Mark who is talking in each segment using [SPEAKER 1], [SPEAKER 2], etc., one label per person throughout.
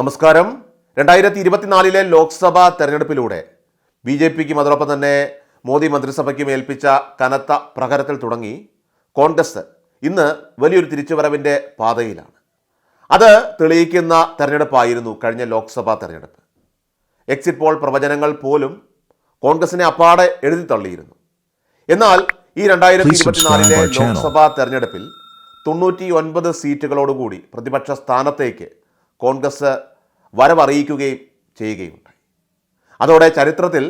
[SPEAKER 1] നമസ്കാരം. രണ്ടായിരത്തി ഇരുപത്തിനാലിലെ ലോക്സഭാ തെരഞ്ഞെടുപ്പിലൂടെ ബി ജെ പിക്കും അതോടൊപ്പം തന്നെ മോദി മന്ത്രിസഭയ്ക്കും ഏൽപ്പിച്ച കനത്ത പ്രഹരത്തിൽ തുടങ്ങി കോൺഗ്രസ് ഇന്ന് വലിയൊരു തിരിച്ചുവരവിന്റെ പാതയിലാണ്. അത് തെളിയിക്കുന്ന തെരഞ്ഞെടുപ്പായിരുന്നു കഴിഞ്ഞ ലോക്സഭാ തെരഞ്ഞെടുപ്പ്. എക്സിറ്റ് പോൾ പ്രവചനങ്ങൾ പോലും കോൺഗ്രസിനെ അപ്പാടെ എഴുതി തള്ളിയിരുന്നു. എന്നാൽ ഈ രണ്ടായിരത്തി ഇരുപത്തിനാലിലെ ലോക്സഭാ തെരഞ്ഞെടുപ്പിൽ തൊണ്ണൂറ്റി ഒൻപത് സീറ്റുകളോടുകൂടി പ്രതിപക്ഷ സ്ഥാനത്തേക്ക് കോൺഗ്രസ് വരവറിയിക്കുകയും ചെയ്യുകയുണ്ടായി. അതോടെ ചരിത്രത്തിൽ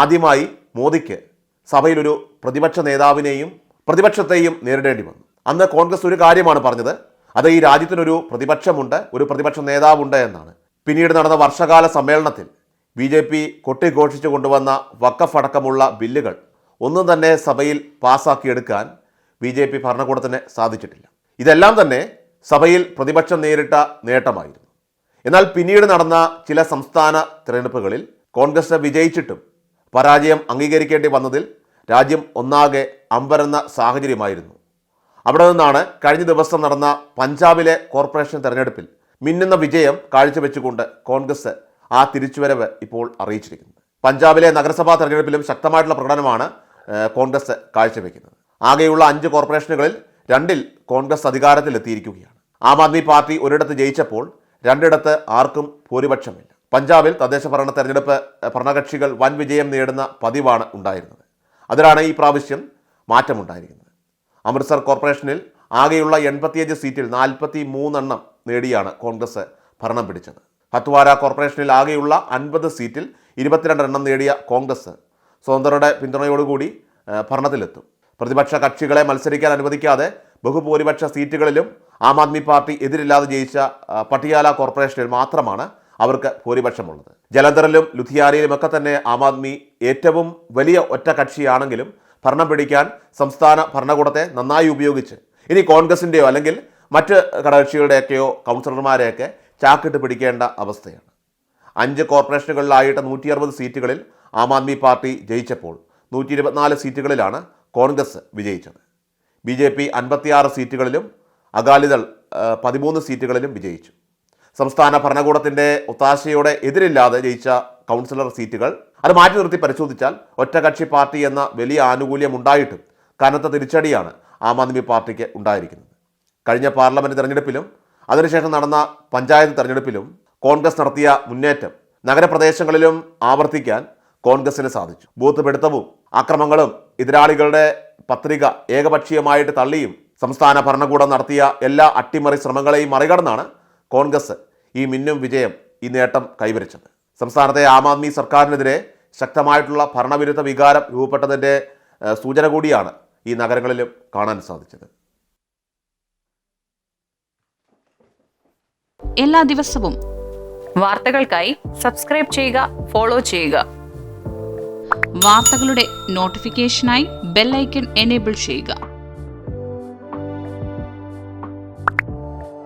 [SPEAKER 1] ആദ്യമായി മോദിക്ക് സഭയിലൊരു പ്രതിപക്ഷ നേതാവിനെയും പ്രതിപക്ഷത്തെയും നേരിടേണ്ടി വന്നു. അന്ന് കോൺഗ്രസ് ഒരു കാര്യമാണ് പറഞ്ഞത് അത് ഈ രാജ്യത്തിനൊരു പ്രതിപക്ഷമുണ്ട് ഒരു പ്രതിപക്ഷ നേതാവുണ്ട് എന്നാണ്. പിന്നീട് നടന്ന വർഷകാല സമ്മേളനത്തിൽ ബി ജെ പി കൊട്ടിഘോഷിച്ചു കൊണ്ടുവന്ന വക്കഫ് അടക്കമുള്ള ബില്ലുകൾ ഒന്നും തന്നെ സഭയിൽ പാസ്സാക്കിയെടുക്കാൻ ബി ജെ പി ഭരണകൂടത്തിന് സാധിച്ചിട്ടില്ല. ഇതെല്ലാം തന്നെ സഭയിൽ പ്രതിപക്ഷം നേരിട്ട നേട്ടമായിരുന്നു. എന്നാൽ പിന്നീട് നടന്ന ചില സംസ്ഥാന തിരഞ്ഞെടുപ്പുകളിൽ കോൺഗ്രസ് വിജയിച്ചിട്ടും പരാജയം അംഗീകരിക്കേണ്ടി വന്നതിൽ രാജ്യം ഒന്നാകെ അമ്പരന്ന സാഹചര്യമായിരുന്നു. അവിടെ നിന്നാണ് കഴിഞ്ഞ ദിവസം നടന്ന പഞ്ചാബിലെ കോർപ്പറേഷൻ തെരഞ്ഞെടുപ്പിൽ മിന്നുന്ന വിജയം കാഴ്ചവെച്ചുകൊണ്ട് കോൺഗ്രസ് ആ തിരിച്ചുവരവ് ഇപ്പോൾ അറിയിച്ചിരിക്കുന്നത്. പഞ്ചാബിലെ നഗരസഭാ തെരഞ്ഞെടുപ്പിലും ശക്തമായിട്ടുള്ള പ്രകടനമാണ് കോൺഗ്രസ് കാഴ്ചവെക്കുന്നത്. ആകെയുള്ള അഞ്ച് കോർപ്പറേഷനുകളിൽ രണ്ടിൽ കോൺഗ്രസ് അധികാരത്തിലെത്തിയിരിക്കുകയാണ്. ആം ആദ്മി പാർട്ടി ഒരിടത്ത് ജയിച്ചപ്പോൾ രണ്ടിടത്ത് ആർക്കും ഭൂരിപക്ഷമില്ല. പഞ്ചാബിൽ തദ്ദേശ ഭരണ തെരഞ്ഞെടുപ്പ് ഭരണകക്ഷികൾ വൻ വിജയം നേടുന്ന പതിവാണ് ഉണ്ടായിരുന്നത്. അതിലാണ് ഈ പ്രാവശ്യം മാറ്റമുണ്ടായിരിക്കുന്നത്. അമൃത്സർ കോർപ്പറേഷനിൽ ആകെയുള്ള എൺപത്തിയഞ്ച് സീറ്റിൽ നാൽപ്പത്തി മൂന്നെണ്ണം നേടിയാണ് കോൺഗ്രസ് ഭരണം പിടിച്ചത്. ഹത്വാര കോർപ്പറേഷനിൽ ആകെയുള്ള അൻപത് സീറ്റിൽ ഇരുപത്തിരണ്ടെണ്ണം നേടിയ കോൺഗ്രസ് സ്വതന്ത്രരുടെ പിന്തുണയോടുകൂടി ഭരണത്തിലെത്തും. പ്രതിപക്ഷ കക്ഷികളെ മത്സരിക്കാൻ അനുവദിക്കാതെ ബഹുഭൂരിപക്ഷ സീറ്റുകളിലും ആം ആദ്മി പാർട്ടി എതിരില്ലാതെ ജയിച്ച പട്ടിയാല കോർപ്പറേഷനിൽ മാത്രമാണ് അവർക്ക് ഭൂരിപക്ഷമുള്ളത്. ജലന്ധറിലും ലുധിയാനയിലുമൊക്കെ തന്നെ ആം ആദ്മി ഏറ്റവും വലിയ ഒറ്റ കക്ഷിയാണെങ്കിലും ഭരണം പിടിക്കാൻ സംസ്ഥാന ഭരണകൂടത്തെ നന്നായി ഉപയോഗിച്ച് ഇനി കോൺഗ്രസിന്റെയോ അല്ലെങ്കിൽ മറ്റ് ഘടകകക്ഷികളുടെയൊക്കെയോ കൗൺസിലർമാരെയൊക്കെ ചാക്കിട്ട് പിടിക്കേണ്ട അവസ്ഥയാണ്. അഞ്ച് കോർപ്പറേഷനുകളിലായിട്ട് നൂറ്റി അറുപത് സീറ്റുകളിൽ ആം ആദ്മി പാർട്ടി ജയിച്ചപ്പോൾ നൂറ്റി ഇരുപത്തിനാല് സീറ്റുകളിലാണ് കോൺഗ്രസ് വിജയിച്ചത്. ബി ജെ പി അൻപത്തിയാറ് സീറ്റുകളിലും അകാലിദൾ പതിമൂന്ന് സീറ്റുകളിലും വിജയിച്ചു. സംസ്ഥാന ഭരണകൂടത്തിന്റെ ഒത്താശയോടെ എതിരില്ലാതെ ജയിച്ച കൗൺസിലർ സീറ്റുകൾ അത് മാറ്റി നിർത്തി പരിശോധിച്ചാൽ ഒറ്റകക്ഷി പാർട്ടി എന്ന വലിയ ആനുകൂല്യം ഉണ്ടായിട്ടും കനത്ത തിരിച്ചടിയാണ് ആം ആദ്മി പാർട്ടിക്ക് ഉണ്ടായിരിക്കുന്നത്. കഴിഞ്ഞ പാർലമെന്റ് തെരഞ്ഞെടുപ്പിലും അതിനുശേഷം നടന്ന പഞ്ചായത്ത് തെരഞ്ഞെടുപ്പിലും കോൺഗ്രസ് നടത്തിയ മുന്നേറ്റം നഗരപ്രദേശങ്ങളിലും ആവർത്തിക്കാൻ കോൺഗ്രസിന് സാധിച്ചു. ബൂത്ത് പിടുത്തവും അക്രമങ്ങളും എതിരാളികളുടെ പത്രിക ഏകപക്ഷീയമായിട്ട് തള്ളിയും സംസ്ഥാന ഭരണകൂടം നടത്തിയ എല്ലാ അട്ടിമറി ശ്രമങ്ങളെയും മറികടന്നാണ് കോൺഗ്രസ് ഈ മിന്നും വിജയം ഈ നേട്ടം കൈവരിച്ചത്. സംസ്ഥാനത്തെ ആം ആദ്മി സർക്കാരിനെതിരെ ശക്തമായിട്ടുള്ള ഭരണവിരുദ്ധ വികാരം രൂപപ്പെട്ടതിന്റെ സൂചന കൂടിയാണ് ഈ നഗരങ്ങളിലും കാണാൻ സാധിച്ചത്.
[SPEAKER 2] എല്ലാ ദിവസവും
[SPEAKER 3] വാർത്തകൾക്കായി സബ്സ്ക്രൈബ് ചെയ്യുക ഫോളോ ചെയ്യുക.
[SPEAKER 2] വാർത്തകളുടെ നോട്ടിഫിക്കേഷനായി ബെല്ലൈക്കൺ എനേബിൾ ചെയ്യുക.